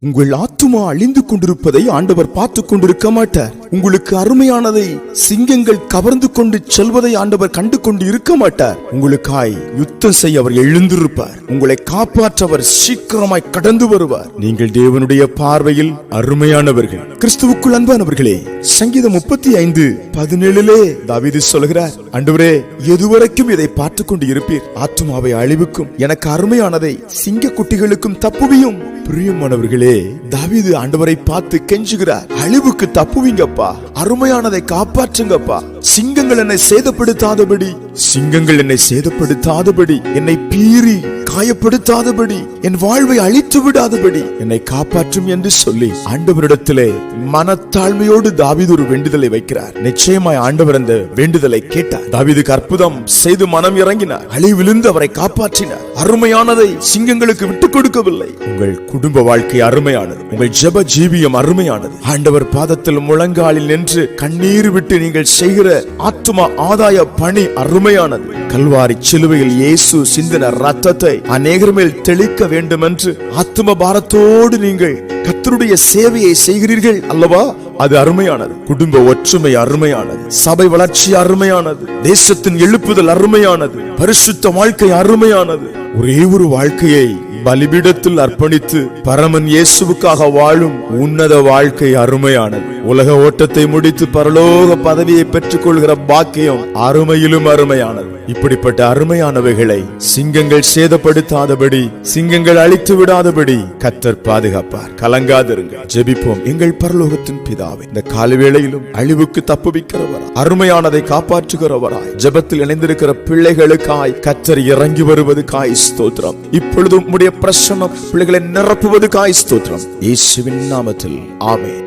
உங்கள் ஆத்துமா அழிந்து கொண்டிருப்பதை ஆண்டவர் பார்த்து கொண்டிருக்க மாட்டார். உங்களுக்கு அருமையானதை சிங்கங்கள் கவர்ந்து கொண்டு செல்வதை ஆண்டவர் கண்டு கொண்டு இருக்க மாட்டார். உங்களுக்காய் யுத்தம் செய்ய அவர் எழுந்திருப்பார். உங்களை காப்பாற்ற அவர் சீக்கிரமாய் கடந்து வருவார். நீங்கள் தேவனுடைய பார்வையில் அருமையானவர்கள். கிறிஸ்துவுக்குள் அன்பானவர்களே சங்கீதம் முப்பத்தி ஐந்து பதினேழுலே தாவீது சொல்கிறார் அன்றுவரே எதுவரைக்கும் இதை பார்த்து கொண்டு இருப்பீர்? ஆத்துமாவை அழிவுக்கும் எனக்கு அருமையானதை சிங்க குட்டிகளுக்கும் தப்புவியும். பிரியமானவர்களே தாவிது ஆண்டவரை பார்த்து கெஞ்சுகிறார் அழிவுக்கு culpa. அருமையானதை காப்பாற்றுங்கப்பா. சிங்கங்கள் என்னை சேதப்படுத்தாதபடி. சிங்கங்கள் என்னை சேதப்படுத்தாதபடி. என்னை பீறி காயப்படுத்தாதபடி. என் வாழ்வை அழித்து விடாதபடி. என்னை காப்பாற்றும் என்று சொல்லி ஆண்டவரிடத்திலே மனத்தாழ்மையோடு தாவிது ஒரு வேண்டுதலை வைக்கிறார். நிச்சயமாய் ஆண்டவர் அந்த வேண்டுதலை கேட்டார். தாவிது அற்புதம் செய்து மனம் இறங்கினார். அழிவிலிருந்து அவரை காப்பாற்றினார். அருமையானதை சிங்கங்களுக்கு விட்டுக் கொடுக்கவில்லை. உங்கள் குடும்ப வாழ்க்கை அருமையானது. உங்கள் ஜெப ஜீவியம் அருமையானது. ஆண்டவர் பாதத்தில் முழங்காலில் நின்று கண்ணீர் விட்டு நீங்கள் செய்கிற ஆத்ம ஆதாய பணி அருமையானது. கல்வாரி சிலுவையில் இயேசு சிந்தின ரத்தத்தை அநேகர் மேல் தெளிக்க வேண்டும் என்று ஆத்ம பாரத்தோடு நீங்கள் கத்தருடைய சேவையை செய்கிறீர்கள் அல்லவா? அது அருமையானது. குடும்ப ஒற்றுமை அருமையானது. சபை வளர்ச்சி அருமையானது. தேசத்தின் எழுப்புதல் அருமையானது. பரிசுத்த வாழ்க்கை அருமையானது. ஒரே ஒரு வாழ்க்கையை பலிபீடத்தில் அர்ப்பணித்து பரமன் இயேசுவுக்காக வாழும் உன்னத வாழ்க்கை அருமையானது. உலக ஓட்டத்தை முடித்து பரலோக பதவியை பெற்றுக் கொள்கிற பாக்கியம் அருமையிலும் அருமையானது. இப்படிப்பட்ட அருமையானவைகளை சிங்கங்கள் சேதப்படுத்தாதபடி சிங்கங்கள் அழித்து விடாதபடி கத்தர் பாதுகாப்பார். கலங்காதிருங்கள். ஜெபிப்போம். எங்கள் பரலோகத்தின் பிதாவை இந்த காலவேளையிலும் அழிவுக்கு தப்புவிக்கிறவரா அருமையானதை காப்பாற்றுகிறவராய் ஜெபத்தில் இணைந்திருக்கிற பிள்ளைகளுக்காய் கத்தர் இறங்கி வருவது காய் ஸ்தோத்திரம். இப்பொழுதும் உடைய பிரசனம் பிள்ளைகளை நிரப்புவது காய் ஸ்தோத்திரம். இயேசுவின் நாமத்தில். ஆமே